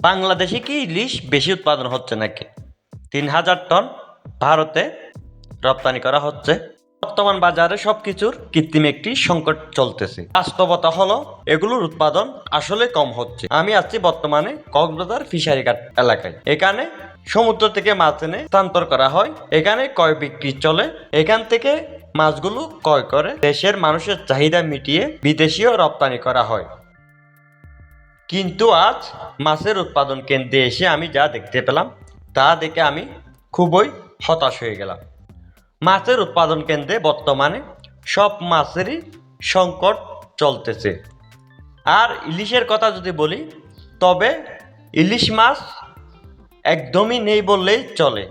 বাংলাদেশে কি ইলিশ বেশি উৎপাদন হচ্ছে নাকি? তিন হাজার টন ভারতে রপ্তানি করা হচ্ছে। বর্তমান বাজারে সবকিছুর কৃত্রিম একটি সংকট চলতেছে। বাস্তবতা হলো, এগুলোর উৎপাদন আসলে কম হচ্ছে। আমি আছি বর্তমানে কক্সবাজার ফিশারি ঘাট এলাকায়। এখানে সমুদ্র থেকে মাছ এনে স্থানান্তর করা হয়। এখানে কয় বিক্রি চলে। এখান থেকে মাছগুলো ক্রয় করে দেশের মানুষের চাহিদা মিটিয়ে বিদেশিও রপ্তানি করা হয়। কিন্তু আজ মাছের উৎপাদন কেন্দ্রে এসে আমি যা দেখতে পেলাম, তা দেখে আমি খুবই হতাশ হয়ে গেলাম। মাছের উৎপাদন কেন্দ্রে বর্তমানে সব মাছেরই সংকট চলতেছে। আর ইলিশের কথা যদি বলি, তবে ইলিশ মাছ একদমই নেই বললেই চলে।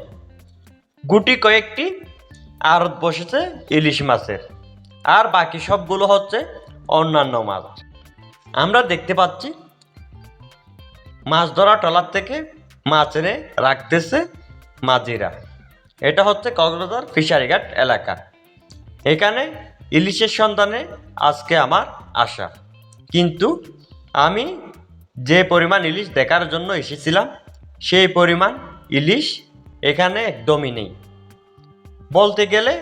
গুটি কয়েকটি আড়ত বসেছে ইলিশ মাছের, আর বাকি সবগুলো হচ্ছে অন্যান্য মাছ। আমরা দেখতে পাচ্ছি মাছ ধরা ট্রলার থেকে মাছ এনে রাখতেছে মাঝিরা। এটা হচ্ছে কক্সবাজার ফিশারিঘাট এলাকা। এখানে ইলিশের সন্ধানে আজকে আমার আশা। কিন্তু আমি যে পরিমাণ ইলিশ দেখার জন্য এসেছিলাম, সেই পরিমাণ ইলিশ এখানে একদমই নেই। বলতে গেলে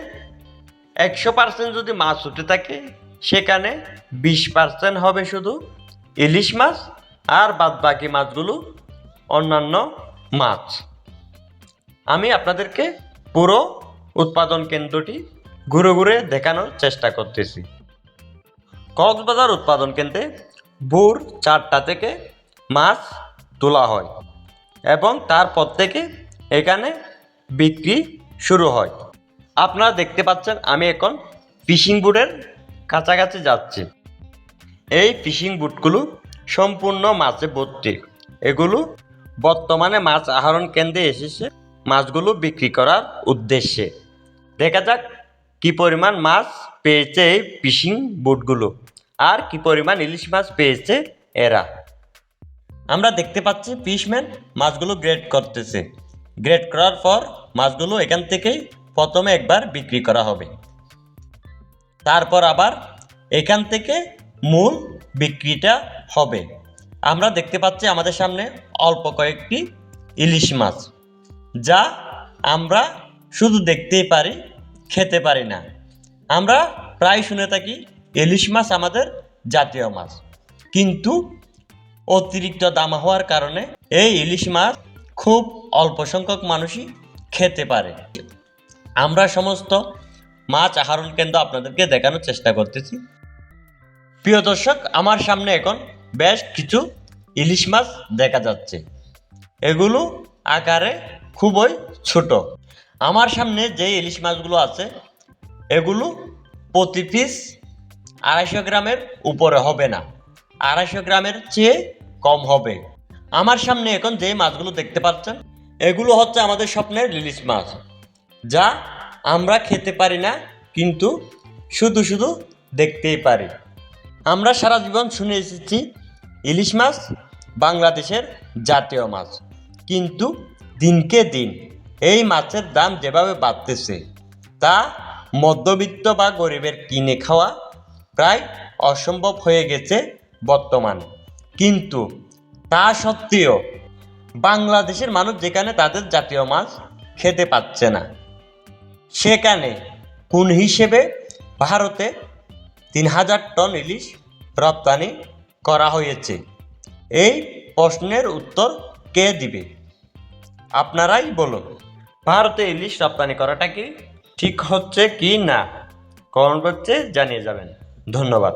একশো পার্সেন্ট যদি মাছ উঠে থাকে, সেখানে বিশ পার্সেন্ট হবে শুধু ইলিশ মাছ আর বাদ বাকি মাছগুলো অন্যান্য মাছ। আমি আপনাদেরকে পুরো উৎপাদন কেন্দ্রটি ঘুরে ঘুরে দেখানোর চেষ্টা করতেছি। কক্সবাজার উৎপাদন কেন্দ্রে ভোর চারটা থেকে মাছ তোলা হয় এবং তারপর থেকে এখানে বিক্রি শুরু হয়। আপনারা দেখতে পাচ্ছেন আমি এখন ফিশিং বুটের কাছাকাছি যাচ্ছি। এই ফিশিং বুটগুলো সম্পূর্ণ মাছে ভর্তি। এগুলো বর্তমানে মাছ আহরণ কেন্দ্রে এসেছে মাছগুলো বিক্রি করার উদ্দেশ্যে। দেখা যাক কি পরিমাণ মাছ পেয়েছে এই ফিশিং বুটগুলো আর কি পরিমাণ ইলিশ মাছ পেয়েছে এরা। আমরা দেখতে পাচ্ছি ফিশম্যান মাছগুলো গ্রেড করতেছে। গ্রেড করার পর মাছগুলো এখান থেকেই প্রথমে একবার বিক্রি করা হবে। তারপর আবার এখান থেকে মূল বিক্রিটা হবে। আমরা দেখতে পাচ্ছি আমাদের সামনে অল্প কয়েকটি ইলিশ মাছ, যা আমরা শুধু দেখতেই পারি, খেতে পারি না। আমরা প্রায় শুনে থাকি ইলিশ মাছ আমাদের জাতীয় মাছ। কিন্তু অতিরিক্ত দাম হওয়ার কারণে এই ইলিশ মাছ খুব অল্প সংখ্যক মানুষই খেতে পারে। আমরা সমস্ত মাছ আহরণ কেন্দ্র আপনাদেরকে দেখানোর চেষ্টা করতেছি। প্রিয় দর্শক, আমার সামনে এখন বেশ কিছু ইলিশ মাছ দেখা যাচ্ছে। এগুলো আকারে খুবই ছোট। আমার সামনে যে ইলিশ মাছগুলো আছে, এগুলো প্রতি পিস আড়াইশো গ্রামের উপরে হবে না। আড়াইশো গ্রামের চেয়ে কম হবে। আমার সামনে এখন যে মাছগুলো দেখতে পাচ্ছেন, এগুলো হচ্ছে আমাদের স্বপ্নের ইলিশ মাছ, যা আমরা খেতে পারি না, কিন্তু শুধু শুধু দেখতেই পারি। আমরা সারা জীবন শুনে এসেছি ইলিশ মাছ বাংলাদেশের জাতীয় মাছ। কিন্তু দিনকে দিন এই মাছের দাম যেভাবে বাড়তেছে, তা মধ্যবিত্ত বা গরিবের কিনে খাওয়া প্রায় অসম্ভব হয়ে গেছে বর্তমান। কিন্তু তা সত্ত্বেও বাংলাদেশের মানুষ যেখানে তাদের জাতীয় মাছ খেতে পাচ্ছে না, সেখানে কোন হিসেবে ভারতে তিন হাজার টন ইলিশ রপ্তানি করা হয়েছে। এই প্রশ্নের উত্তর কে দিবে? আপনারাই বলুন, ভারতে ইলিশ রপ্তানি করাটা কি ঠিক হচ্ছে কি না? কমেন্ট করছে জানিয়ে যাবেন। ধন্যবাদ।